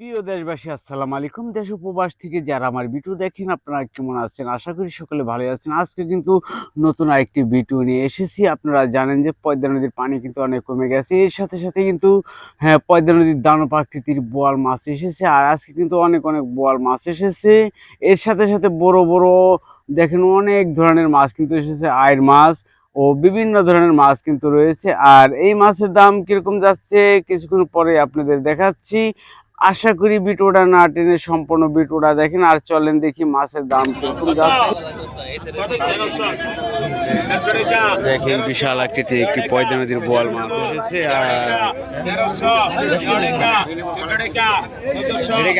প্রিয় দেশবাসী, আসসালামু আলাইকুম। দেশ উপবাস থেকে যারা আমার ভিডিও দেখেন, আপনারা কেমন আছেন? আশা করি সকলে ভালো আছেন। আজকে কিন্তু নতুন আরেকটি ভিডিও নিয়ে এসেছি। আপনারা জানেন যে পদ্মা নদীর পানি কিন্তু অনেক কমে গেছে। এর সাথে সাথে কিন্তু হ্যাঁ পদ্মা নদীর দানব আকৃতির বোয়াল মাছ এসেছে। আর আজকে কিন্তু অনেক অনেক বোয়াল মাছ এসেছে। এর সাথে সাথে বড় বড়, দেখেন অনেক ধরনের মাছ কিন্তু এসেছে। আয়ের মাছ ও বিভিন্ন ধরনের মাছ কিন্তু রয়েছে। আর এই মাছের দাম কীরকম যাচ্ছে, কিছুক্ষণ পরে আপনাদের দেখাচ্ছি। আশা করি বিটোটা না টেনে সম্পূর্ণ বিটোটা দেখেন আর চলেন দেখি মাছের দাম কীরকম যাচ্ছে। দেখেন বিশাল আকৃতি একটি পয়দা নদীর বোয়াল মাছ এসেছে আর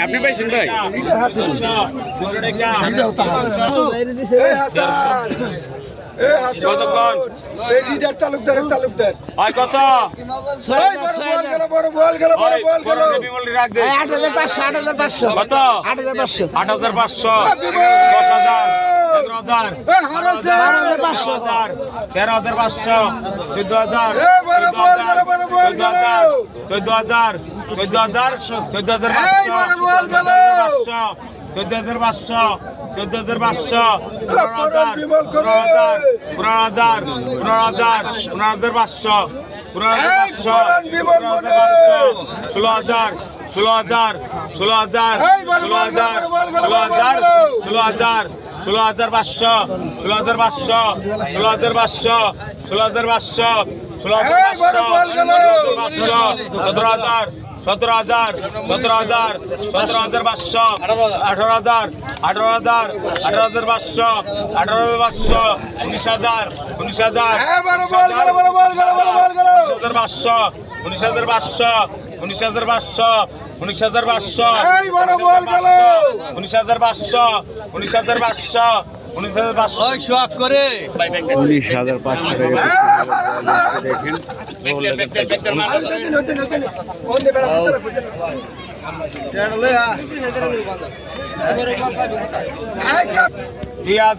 আপনি পাইছেন ভাই? তেরো হাজার। পাঁচশো। চোদ্দ হাজার। চোদ্দ হাজার। চোদ্দ হাজার। চোদ্দ হাজার পাঁচশো। চোদ্দ হাজার পাঁচশো। চোদ্দ হাজার পাঁচশো পনেরো হাজার। পনেরো হাজার পনেরো হাজার পনেরো হাজার পাঁচশো পনেরো হাজার পাঁচশো পনেরো হাজার। পাঁচশো ষোলো হাজার ষোলো হাজার ষোলো হাজার ষোলো হাজার ষোলো হাজার। ষোলো হাজার ষোলো হাজার পাঁচশো ষোলো হাজার পাঁচশো ষোলো হাজার পাঁচশো ষোলো হাজার পাঁচশো ষোলো হাজার। পাঁচশো সতেরো হাজার সতেরো হাজার সতেরো হাজার সতেরো হাজার পাঁচশো আঠারো হাজার আঠারো হাজার আঠারো হাজার পাঁচশো আঠারো হাজার পাঁচশো উনিশ হাজার উনিশ হাজার উনিশ হাজার পাঁচশো উনিশ হাজার পাঁচশো উনিশ হাজার পাঁচশো উনিশ হাজার পাঁচশো উনিশ হাজার পাঁচশো উনিশ হাজার পাঁচশো উনিশ হাজার পাঁচশো সব করে। উনিশ হাজার পাঁচশো দেখেন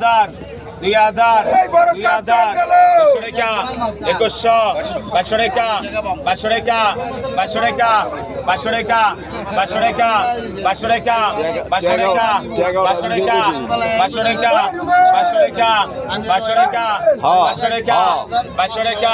কাপ দুই হাজার দুই হাজার এই বড় দুই কাপ হাজার গেল। একশো টাকা একুশশো পাঁচশো টাকা পাঁচশো টাকা পাঁচশো টাকা পাঁচশো টাকা পাঁচশো টাকা পাঁচশো টাকা পাঁচশো টাকা পাঁচশো টাকা পাঁচশো টাকা পাঁচশো টাকা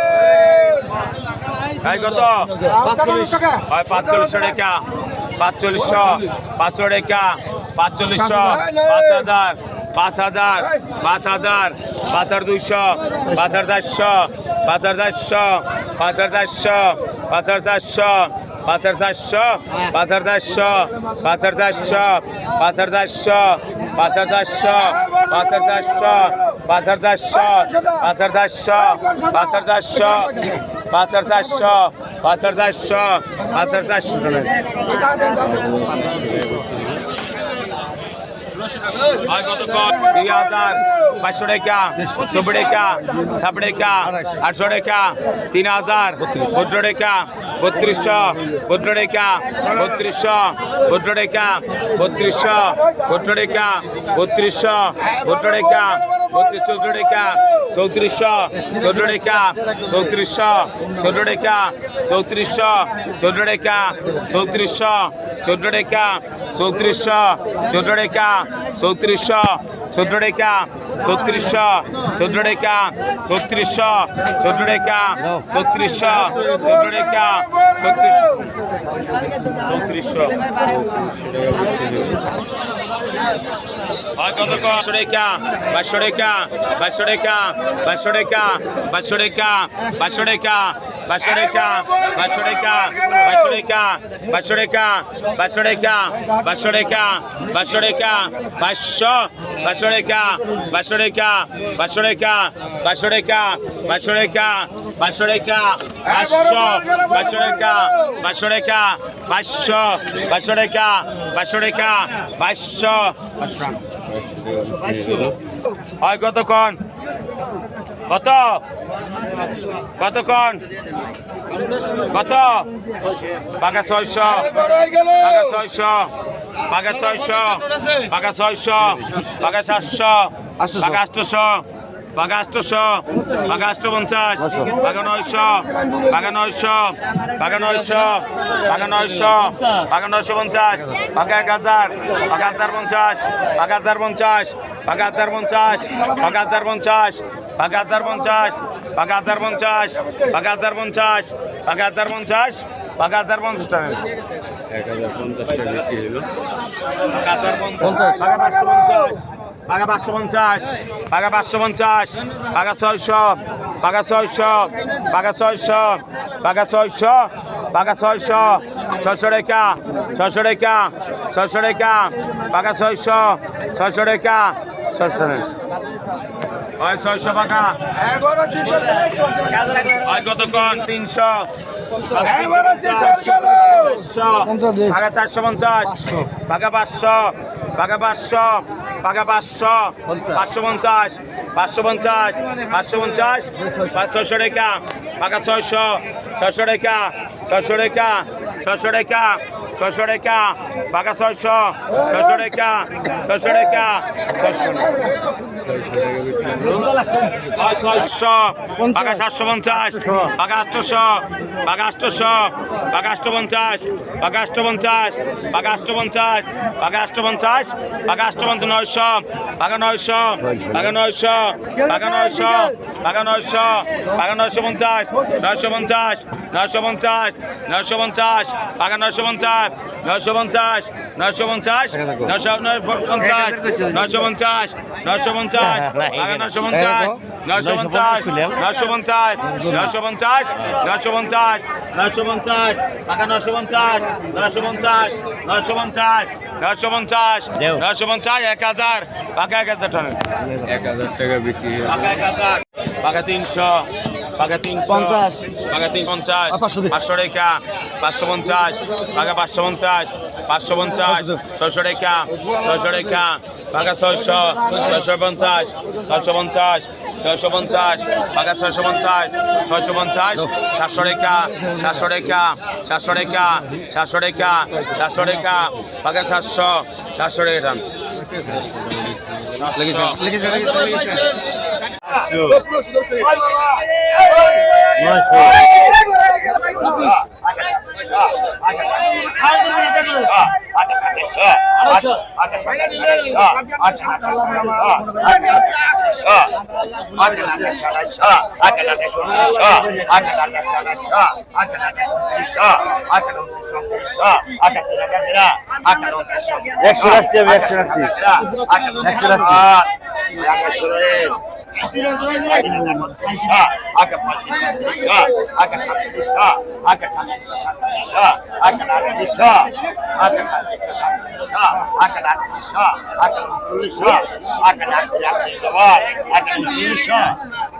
হয় কত? হয় পাঁচচল্লিশশো টাকা। পাঁচচল্লিশশো, পাঁচশো টাকা। পাঁচচল্লিশশো, পাঁচ হাজার পাঁচ হাজার পাঁচ হাজার পাঁচ হাজার দুইশো, পাঁচ হাজার চারশো, পাঁচ হাজার পাঁচ হাজার চারশো, পাঁচ হাজার চারশো, পাঁচ হাজার পাঁচ হাজার চারশো, পাঁচ হাজার চারশো, পাঁচ হাজার চারশো পাঁচ চারশো পাঁচ চারশো পাঁচ চারশো পাঁচ চারশো পাঁচ চারশো পাঁচ চারশো পাঁচ চারশো পাঁচ চারশো দুই হাজার পাঁচশো টাকা ছশো টাকা সাত টাকা, আটশো টাকা, তিন হাজার চোদ্দ টাকা, বত্রিশশো চোদ্দ টাকা, বত্রিশশো চোদ্দ টাকা, বত্রিশশো চোদ্দ টাকা, বত্রিশশো চোদ্দ টাকা বত্রিশ চোদ্দ টাকা, চৌত্রিশশো চোদ্দ টাকা, চৌত্রিশশো চোদ্দ টাকা, চৌত্রিশশো চোদ্দ টাকা চৌত্রিশশো চোদ্দ টাকা চৌত্রিশশো চোদ্দ টাকা চৌত্রিশশো চোদ্দ টাকা চৌত্রিশশো চোদ্দ টাকা চৌত্রিশশো। চোদ্দ টাকা চৌত্রিশশো চোদ্দ টাকা চৌত্রিশশো পাঁচশো টাকা পাঁচশো টাকা পাঁচশো টাকা বাইশো টাকা বাইশো টাকা বাইশো টাকা বাইশো টাকা বাইশো টাকা বাইশো টাকা বাইশো টাকা বাইশো বাইশো টাকা বাইশো টাকা বাইশো টাকা বাইশো টাকা বাইশো টাকা বাইশো টাকা বাইশো বাইশো টাকা বাইশো টাকা হয় কতক্ষণ কত? কত বাঘা ছয়শো। বড় হয়ে গেল বাঘা ছয়শো। বাঘা ছয়শো। বাঘা ছয়শো। বাঘা সাতশো। বাঘা আটশোশো বাঘা আটশোশো বাঘা আটশো পঞ্চাশ। বাঘা নয়শো। বাঘা নয়শো। বাঘা নয়শো। বাঘা নয়শো। বাঘা নয়শো পঞ্চাশ। বাঘা এক হাজার। বাঘা হাজার পঞ্চাশ। বাঘা হাজার পঞ্চাশ। বাঘা হাজার পঞ্চাশ। বাঘা হাজার পঞ্চাশ। পাকা হাজার পঞ্চাশ পাকা হাজার পঞ্চাশ পাকা হাজার পঞ্চাশ পাকা হাজার পঞ্চাশ পাকা হাজার পঞ্চাশ টাকা এক হাজার পঞ্চাশ টাকা বিক্রি হলো পাকা হাজার পঞ্চাশ পাকা পাঁচশো পঞ্চাশ পাকা পাঁচশো পঞ্চাশ পাকা পাঁচশো পঞ্চাশ পাকা ছয়শো পাকা ছয়শো পাকা ছয়শো পাকা ছয়শো পাকা ছয়শো ছয়শো টাকা ছয়শো টাকা ছয়শো টাকা পাকা ছয়শো ছয়শো টাকা ছয়শো নেন হয় ছয়শো পাকা হয় কতক্ষণ? তিনশো। পাকা চারশো পঞ্চাশ। পাকা পাঁচশো। পাকা পাঁচশো। পাকা পাঁচশো। পাঁচশো পঞ্চাশ। পাঁচশো পঞ্চাশ। পাঁচশো পঞ্চাশ। ছয়শো টাকা। পাকা ছয়শো। ছয়শো টাকা। ছয়শো টাকা। ছয়শো ছয়শো রেখা বাঘা ছয়শো ছয়শো রেখা ছয়শো রেখা ছয়শো বাঘা সাতশো পঞ্চাশ, বাঘা আটশোশো বাঘা আটশোশো বাঘা আটশো পঞ্চাশ, বাঘা আটশো পঞ্চাশ, বাঘা আটশো পঞ্চাশ, বাঘা আটশো পঞ্চাশ, বাঘা আটশো পঞ্চাশ নয়শো, বাঘা নয়শো বাঘা নয়শো বাঘা নয়শো বাঘা নয়শো বাঘা নয়শো পঞ্চাশ নয়শো পঞ্চাশ নয়শো পঞ্চাশ নয়শো পঞ্চাশ, বাঘা নয়শো পঞ্চাশ নয়শো পঞ্চাশ নয়শো পঞ্চাশ নয়শো পঞ্চাশ নয়শো পঞ্চাশ নয়শো পঞ্চাশ নয়শো পঞ্চাশ নয়শো পঞ্চাশ নয়শো পঞ্চাশ নয়শো পঞ্চাশ নয়শো পঞ্চাশ নয়শো পঞ্চাশ টাকা নয়শো পঞ্চাশ নয়শো পঞ্চাশ নয়শো পঞ্চাশ নয়শো পঞ্চাশ নয়শো পঞ্চাশ এক হাজার টাকা এক হাজার টাকা এক হাজার টাকা বিক্রি টাকা এক হাজার টাকা তিনশো টাকা তিনশো পঞ্চাশ। টাকা তিন পঞ্চাশ পাঁচশো রেখা পাঁচশো পঞ্চাশ টাকা পাঁচশো পঞ্চাশ পাঁচশো পঞ্চাশ ছয়শো রেখা ছয়শো রেখা টাকা ছয়শো ছয়শো পঞ্চাশ ছয়শো পঞ্চাশ ছয়শো পঞ্চাশ টাকা ছয়শো পঞ্চাশ ছয়শো পঞ্চাশ সাতশো রেখা সাতশো রেখা সাতশো রেখা সাতশো রেখা সাতশো রেখা টাকা সাতশো সাতশো রেখা একশো রাখছি আমি একশো রাখছি একশো রাখছি aka fadisha aka sabisha aka sabisha aka nadisha aka sabisha aka nadisha aka nadisha aka nadisha aka nadisha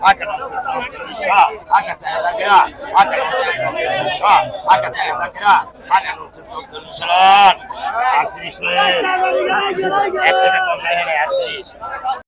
aka nadisha aka tayadakira aka nadisha aka tayadakira aka nadisha আটত্রিশ হয়ে একটা কম লাগে আটত্রিশ